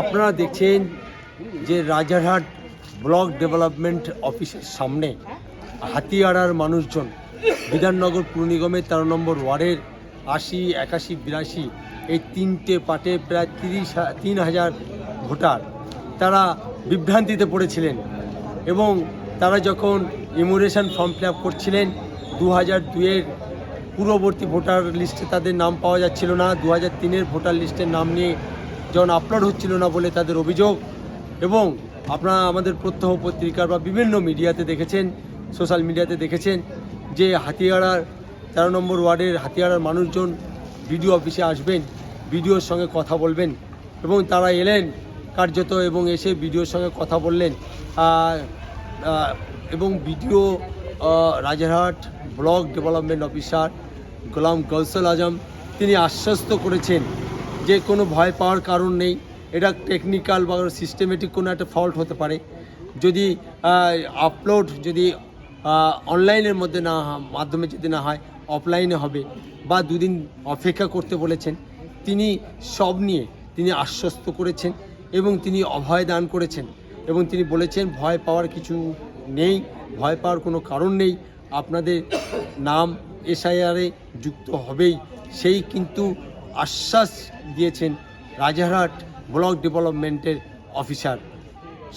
আপনারা দেখছেন যে রাজারহাট ব্লক ডেভেলপমেন্ট অফিসের সামনে হাতিয়াড়ার মানুষজন, বিধাননগর পুর নিগমের তেরো নম্বর ওয়ার্ডের আশি, একাশি, বিরাশি, এই তিনটে পার্টে প্রায় তিরিশ তিন হাজার ভোটার তারা বিভ্রান্তিতে পড়েছিলেন এবং তারা যখন ইমোরেশন ফর্ম ফিল করছিলেন, দু হাজার দুয়ের পূর্ববর্তী ভোটার লিস্টে তাদের নাম পাওয়া যাচ্ছিল না, দু হাজার তিনের ভোটার লিস্টের নাম নিয়ে যখন আপলোড হচ্ছিল না বলে তাদের অভিযোগ এবং আপনারা আমাদের প্রত্যহ পত্রিকার বা বিভিন্ন মিডিয়াতে দেখেছেন সোশ্যাল মিডিয়াতে দেখেছেন যে হাতিয়াড়ার তেরো নম্বর ওয়ার্ডের হাতিয়াড়ার মানুষজন বিডিও অফিসে আসবেন বিডিওর সঙ্গে কথা বলবেন এবং তারা এলেন কার্যত এবং এসে বিডিওর সঙ্গে কথা বললেন। এবং BDO Rajarhat block development officer Golam Gousal Azam তিনি আশ্বস্ত করেছেন যে কোনো ভয় পাওয়ার কারণ নেই। এটা টেকনিক্যাল বা সিস্টেমেটিক কোনো একটা ফল্ট হতে পারে। যদি আপলোড যদি অনলাইনের মধ্যে না মাধ্যমে যদি না হয় অফলাইনে হবে বা দুদিন অপেক্ষা করতে বলেছেন, তিনি সব নিয়ে তিনি আশ্বস্ত করেছেন এবং তিনি অভয় দান করেছেন এবং তিনি বলেছেন, ভয় পাওয়ার কিছু নেই, ভয় পাওয়ার কোনো কারণ নেই। আপনাদের নাম এসআইআরে যুক্ত হবেই। সেই কিন্তু আশ্বাস দিয়েছেন রাজারহাট ব্লক ডেভেলপমেন্টের অফিসার।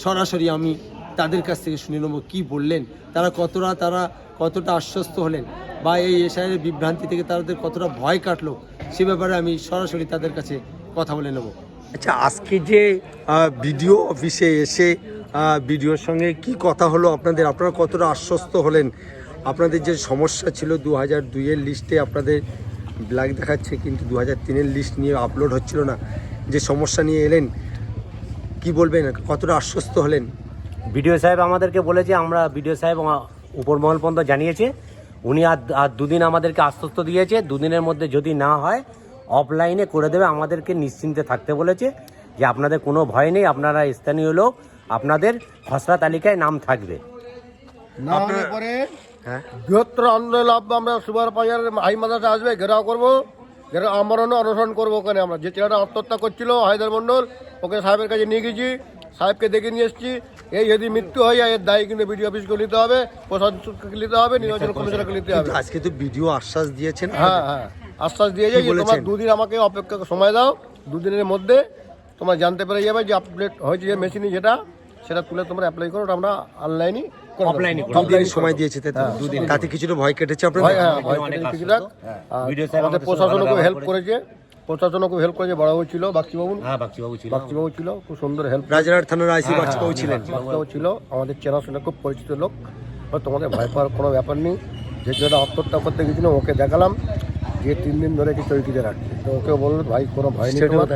সরাসরি আমি তাদের কাছ থেকে শুনে নেব কী বললেন, তারা কতটা তারা কতটা আশ্বস্ত হলেন বা এই এসআইয়ের বিভ্রান্তি থেকে তাদের কতটা ভয় কাটলো, সে ব্যাপারে আমি সরাসরি তাদের কাছে কথা বলে নেব। আচ্ছা আজকে যে বিডিও অফিসে এসে বিডিওর সঙ্গে কি কথা হলো আপনাদের? আপনারা কতটা আশ্বস্ত হলেন? আপনাদের যে সমস্যা ছিল দু হাজার দুইয়ের লিস্টে আপনাদের ব্ল্যাক দেখাচ্ছে কিন্তু দু হাজার তিনের লিস্ট নিয়ে আপলোড হচ্ছিল না। যে সমস্যা নিয়ে এলেন কি বলবেন? কতটা আশ্বস্ত হলেন? বিডিও সাহেব আমাদেরকে বলেছে আমরা বিডিও সাহেব আমা- উপর মহল পর্যন্ত জানিয়েছে। উনি আর আর দুদিন আমাদেরকে আশ্বস্ত দিয়েছে দুদিনের মধ্যে যদি না হয় অফলাইনে করে দেবে। আমাদেরকে নিশ্চিন্তে থাকতে বলেছে যে আপনাদের কোনো ভয় নেই আপনারা স্থানীয় লোক আপনাদের খসড়া তালিকায় নাম থাকবে। পরে বৃহত্তর আন্দোলন লাভ আমরা সুপার বাজারের হাই মাদ্রাসা আসবে ঘেরাও করব। ঘেরাও আমরণ অনুসরণ করব ওখানে আমরা। যে ছেলেটা আত্মহত্যা করছিল হায়দার মন্ডল ওকে সাহেবের কাছে নিয়ে গেছি সাহেবকে দেখে নিয়ে এসেছি। এই যদি মৃত্যু হয় এর দায়ী কিন্তু বিডিও অফিসকে নিতে হবে প্রশাসনকে নিতে হবে নির্বাচন কমিশনকে নিতে হবে। আজকে তো ভিডিও আশ্বাস দিয়েছেন। হ্যাঁ হ্যাঁ। আশ্বাস দিয়েছে যে তোমার দুদিন আমাকে অপেক্ষা সময় দাও। দুদিনের মধ্যে তোমরা জানতে পেরে যাবে যে আপডেট হয়েছে যে মেশিনে যেটা সেটা তুলে তোমরা অ্যাপ্লাই করো। আমরা অনলাইনই Offline-ই সময় দিয়েছে তাতে দুদিন। তাতে কিছুটা ভয় কেটেছে আপনাদের? হ্যাঁ। কিছুটা আর ভিডিও সাহেব আমাদের আমাদের সঙ্গে প্রশাসনও ভালো হেল্প করেছে। প্রশাসনও খুব হেল্প করেছে বড়বাবু ছিল বাক্সিবাবু হ্যাঁ ছিল। বাক্সিবাবু ছিল খুব সুন্দর হেল্প রাজারহাট থানার আইসি বাচ্চাও ছিলেন। বাক্সিবাবু ছিল। আমাদের চেনাশোনা খুব পরিচিত লোক। আর তোমাদের ভয় পাওয়ার কোনো ব্যাপার নেই। যে যেটা আত্মহত্যা করতে গেছিল ওকে দেখালাম। যে তিন দিন ধরে কি চৌকিতে রাখছে। তো ওকে বলল ভাই কোনো ভয় নেই তোমার।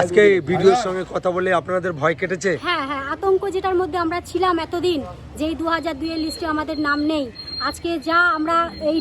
আজকে ভিডিওর সঙ্গে কথা বলে আপনাদের ভয় কেটেছে? হ্যাঁ হ্যাঁ আতঙ্ক যেটার মধ্যে আমরা ছিলাম এতদিন যেই দু হাজার দুইয়ের লিস্টে আমাদের নাম নেই। আজকে যা আমরা এই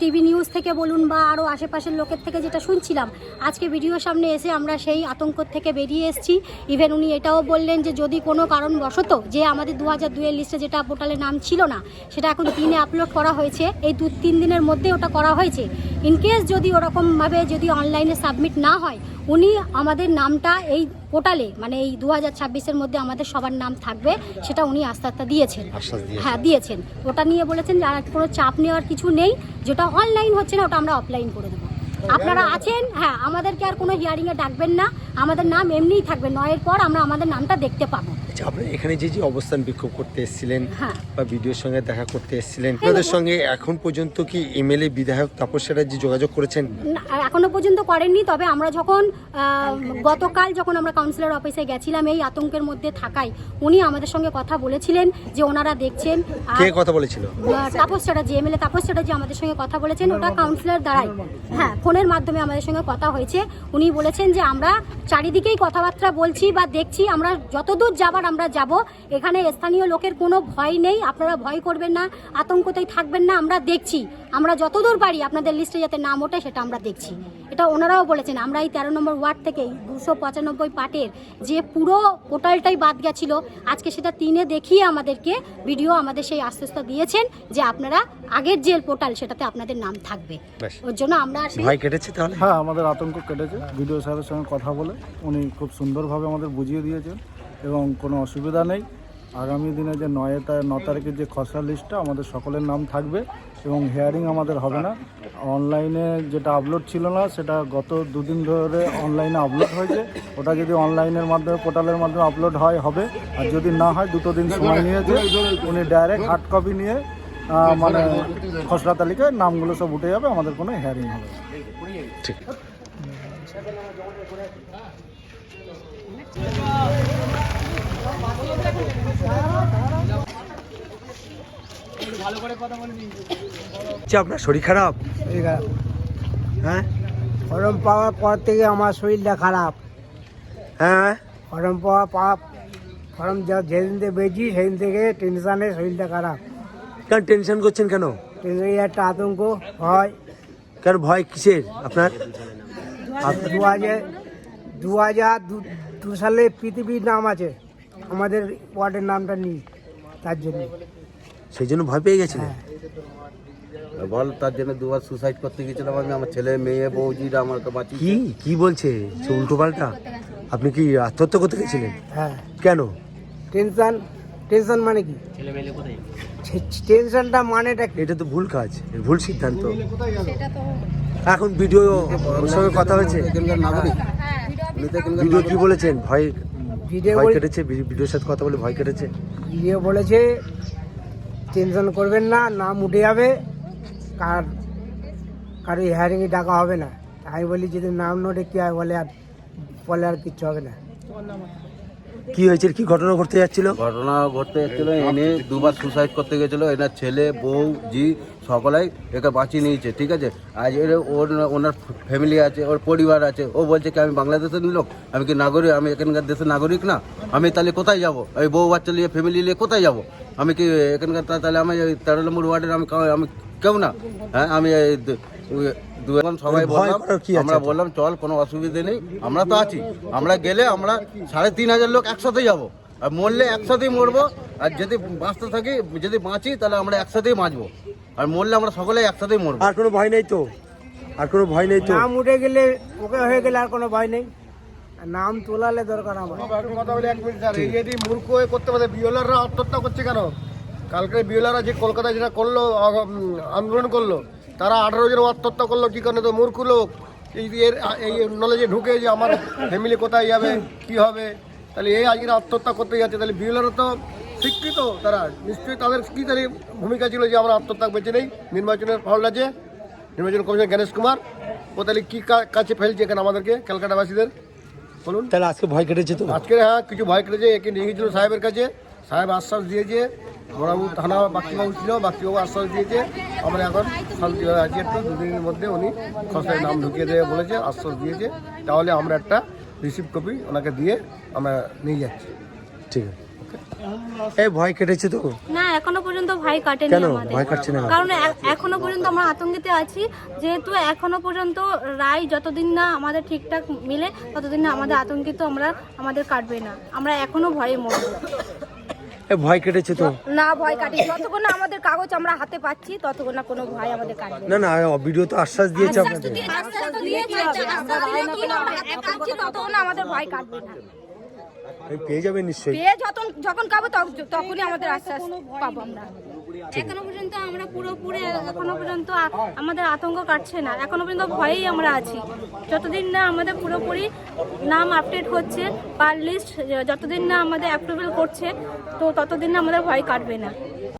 টিভি নিউজ থেকে বলুন বা আরও আশেপাশের লোকের থেকে যেটা শুনছিলাম, আজকে ভিডিওর সামনে এসে আমরা সেই আতঙ্ক থেকে বেরিয়ে এসেছি। ইভেন উনি এটাও বললেন যে যদি কোনো কারণবশত যে আমাদের দু হাজার দুইয়ের লিস্টে যেটা পোর্টালে নাম ছিল না, সেটা এখন দিনে আপলোড করা হয়েছে। এই দু তিন দিনের মধ্যে ওটা করা হয়েছে। ইনকেস যদি ওরকমভাবে যদি অনলাইনে সাবমিট না হয় উনি আমাদের নামটা এই পোর্টালে মানে এই দু হাজার ছাব্বিশের মধ্যে আমাদের সবার নাম থাকবে সেটা উনি আস্তে আস্তে দিয়েছেন। হ্যাঁ দিয়েছেন। ওটা নিয়ে বলেছেন যে আর কোনো চাপ নেওয়ার কিছু নেই যেটা অনলাইন হচ্ছে না ওটা আমরা অফলাইন করে দেবো। আপনারা আছেন? হ্যাঁ আমাদেরকে আর কোনো হিয়ারিংয়ে ডাকবেন না। আমাদের নাম এমনিই থাকবে নয়ের পর আমরা আমাদের নামটা দেখতে পাবো। আচ্ছা আপনি এখানে যে যে অবস্থান বিক্ষোভ করতে এসেছিলেন হ্যাঁ। বা ভিডিওর সঙ্গে দেখা করতে এসেছিলেন আপনাদের সঙ্গে এখন পর্যন্ত কি এমএলএ বিধায়ক তাপস চ্যাটার্জি যোগাযোগ করেছেন? এখনও পর্যন্ত করেননি তবে আমরা যখন গতকাল যখন আমরা কাউন্সিলর অফিসে গেছিলাম এই আতঙ্কের মধ্যে থাকায় উনি আমাদের সঙ্গে কথা বলেছিলেন যে ওনারা দেখছেন কে কথা বলেছিল? তাপস চ্যাটার্জি এমএলএ তাপস চ্যাটার্জি আমাদের সঙ্গে কথা বলেছেন ওটা কাউন্সিলর দ্বারাই। হ্যাঁ ফোনের মাধ্যমে আমাদের সঙ্গে কথা হয়েছে। উনি বলেছেন যে আমরা চারিদিকেই কথাবার্তা বলছি বা দেখছি আমরা যতদূর যাবার আমরা যাব এখানে স্থানীয় লোকের কোনো ভয় নেই আপনারা ভয় করবেন না আতঙ্কতেই থাকবেন না আমরা দেখছি। আমরা যতদূর পারি আপনাদের লিস্টে যাতে নাম ওঠে সেটা আমরা দেখছি। এটা ওনারাও বলেছেন আমরা এই তেরো নম্বর ওয়ার্ড থেকে দুশো পঁচানব্বই পাটের যে পুরো পোর্টালটাই বাদ গেছিল আজকে সেটা তিনে দেখিয়ে আমাদেরকে ভিডিও আমাদের সেই আশ্বস্ত দিয়েছেন যে আপনারা আগের যে পোর্টাল সেটাতে আপনাদের নাম থাকবে। ওর জন্য আমরা ভয় কেটেছে তাহলে? হ্যাঁ আমাদের আতঙ্ক কেটেছে। ভিডিও সাহেবের সঙ্গে কথা বলে বলে উনি খুব সুন্দরভাবে আমাদের বুঝিয়ে দিয়েছেন। এবং কোনো অসুবিধা নেই। আগামী দিনে যে নয় ন তারিখের যে খসড়া লিস্টটা আমাদের সকলের নাম থাকবে এবং হেয়ারিং আমাদের হবে না। অনলাইনে যেটা আপলোড ছিল না, সেটা গত দুদিন ধরে অনলাইনে আপলোড হয়েছে। ওটা যদি অনলাইনের মাধ্যমে পোর্টালের মাধ্যমে আপলোড হয়, হবে। আর যদি না হয়, দুটো দিন সময় নিয়েছে। উনি ডাইরেক্ট হার্ড কপি নিয়ে মানে খসড়া তালিকায় নামগুলো সব উঠে যাবে, আমাদের কোনো হেয়ারিং হবে ঠিক। আপনার শরীর খারাপ? হ্যাঁ? ফর্ম পাওয়ার পর থেকে আমার শরীরটা খারাপ। হ্যাঁ? ফর্ম পাওয়া পাওয়া ফর্ম যা- যেদিন থেকে বেজি সেদিন থেকে টেনশনে শরীরটা খারাপ। কেন টেনশন করছেন কেন? একটা আতঙ্ক হয়। কেন ভয় কিসের আপনার? দু হাজার দু হাজার দু- দু সালে পৃথিবীর নাম আছে। আমাদের ওয়ার্ডের নামটা নেই তার জন্য। সেই জন্য ভয় পেয়ে গেছিলেন বল তার জন্য দুবার সুসাইড করতে গেছিলাম আমি আমার ছেলে মেয়ে বৌজিরা আমাকে বাঁচিয়ে কি? কি বলছে? সে উল্টো পাল্টা? আপনি কি আত্মহত্যা করতে গেছিলেন? হ্যাঁ। কেন? টেনশন টেনশন মানে কি? টেনশনটা মানেটা কি? এটা তো ভুল কাজ ভুল সিদ্ধান্ত। এখন ভিডিও সঙ্গে কথা হয়েছে। এখানকার নাগরিক। ভিডিও কি বলেছেন? ভয় ভিডিও ভয় কেটেছে? ভিডিওর সাথে কথা বলে ভয় কেটেছে? ভিডিও বলেছে টেনশন করবেন না নাম উঠে যাবে। কার কারও হিয়ারিংয়ে ডাকা হবে না। আমি বলি যদি নাম নোটে কী হয় বলে আর বলে আর কিচ্ছু হবে না। কি হয়েছে? কি ঘটনা ঘটতে যাচ্ছিল? ঘটনা ঘটতে যাচ্ছিল, এনে দুবার সুসাইড করতে গেছিল এনার ছেলে, বউ, জি, সকলাই একে বাঁচিয়ে নিয়েছে, ঠিক আছে? আজ ওর, ওনার ফ্যামিলি আছে, ওর পরিবার আছে, ও বলছে কি, আমি বাংলাদেশের লোক আমি কি নাগরিক, আমি এখানকার দেশের নাগরিক না? আমি তাহলে কোথায় যাব? এই বউ বাচ্চা নিয়ে ফ্যামিলি নিয়ে কোথায় যাব? আমি কি এখানকার তাহলে আমি তেরো নম্বর ওয়ার্ডের, আমি আমি কেউ না? হ্যাঁ আমি দু- এখন সবাই বললাম কি আমরা বললাম চল কোনো অসুবিধা নেই আমরা তো আছি। আমরা গেলে আমরা সাড়ে তিন হাজার লোক একসাথে যাব। আর মরলে একসাথেই মরবো আর যদি বাঁচতে থাকি যদি বাঁচি তাহলে আমরা একসাথেই বাঁচবো। আর মরলে আমরা সকলে একসাথেই মরবো। আর কোনো ভয় নেই তো? আর কোনো ভয় নেই তো? নাম উঠে গেলে ওকে হয়ে গেলে আর কোনো ভয় নেই। আর নাম তোলালে দরকার আমার। কথা বলি এক মিনিট স্যার। এই যে মূর্খ হয়ে করতে পারে বিওলাররা আত্মহত্যা করছে কেন? কালকে বিওলাররা যে কলকাতায় যেটা করল আন্দোলন করল তারা আঠারো জন আত্মহত্যা করল কি কারণে তো মূর্খ লোক? এই যে এর এই নলেজে ঢুকে যে আমার ফ্যামিলি কোথায় যাবে কি হবে? তাহলে এই আজকে আত্মহত্যা করতে যাচ্ছে। তাহলে বিওলাররা তো শিক্ষিত তারা। নিশ্চয়ই তাদের কি তাহলে ভূমিকা ছিল যে আমরা আত্মহত্যা বেঁচে নেই? নির্বাচনের ফল আছে। নির্বাচন কমিশন গণেশ কুমার। ও তাহলে কী কা- কাছে ফেলছে এখানে আমাদেরকে ক্যালকাটাবাসীদের? বলুন। তাহলে আজকে ভয় কেটেছে তো? আজকে হ্যাঁ কিছু ভয় কেটেছে। একে নিয়ে গেছিল সাহেবের কাছে। সাহেব আশ্বাস দিয়েছে। বড়াবু থানা বাক্তিবাবু ছিল বাক্তিবাবু আশ্বাস দিয়েছে। আমরা এখন শান্তিভাবে আছি একটু দুদিনের মধ্যে উনি খসড়ায় নাম ঢুকিয়ে দেবে বলেছে আশ্বাস দিয়েছে। তাহলে আমরা একটা রিসিভ কপি ওনাকে দিয়ে আমরা নিয়ে যাচ্ছি। ঠিক আছে। এই ভয় কেটেছে তো? না এখনও পর্যন্ত ভয় কাটেনি কেন? ভয় কাটছে না কারণ এখনও পর্যন্ত আমরা আতঙ্কিতে আছি যেহেতু এখনও পর্যন্ত রায় যতদিন না আমাদের ঠিকঠাক মিলে ততদিন না আমাদের আতঙ্কিত আমরা আমাদের কাটবে না। আমরা এখনও ভয়ে মরবো। ভয় কেটেছে তো? না ভয় কাটি যতক্ষণ না আমাদের কাগজ আমরা হাতে পাচ্ছি ততক্ষণ না কোনো ভয় আমাদের কাটবে না। না ভিডিও তো আশ্বাস দিয়েছে আপনাদের। ততক্ষণ আমাদের ভয় কাটবে না। পেয়ে যাবে নিশ্চয়ই। পেয়ে যখন যখন খাব তখনই আমাদের আশ্বাস পাবো আমরা। এখনও পর্যন্ত আমরা পুরোপুরি, এখনও পর্যন্ত আমাদের আতঙ্ক কাটছে না। এখনও পর্যন্ত ভয়েই আমরা আছি। যতদিন না আমাদের পুরোপুরি নাম আপডেট হচ্ছে বা লিস্ট যতদিন না আমাদের অ্যাপ্রুভেল করছে, তো ততদিন না আমাদের ভয় কাটবে না।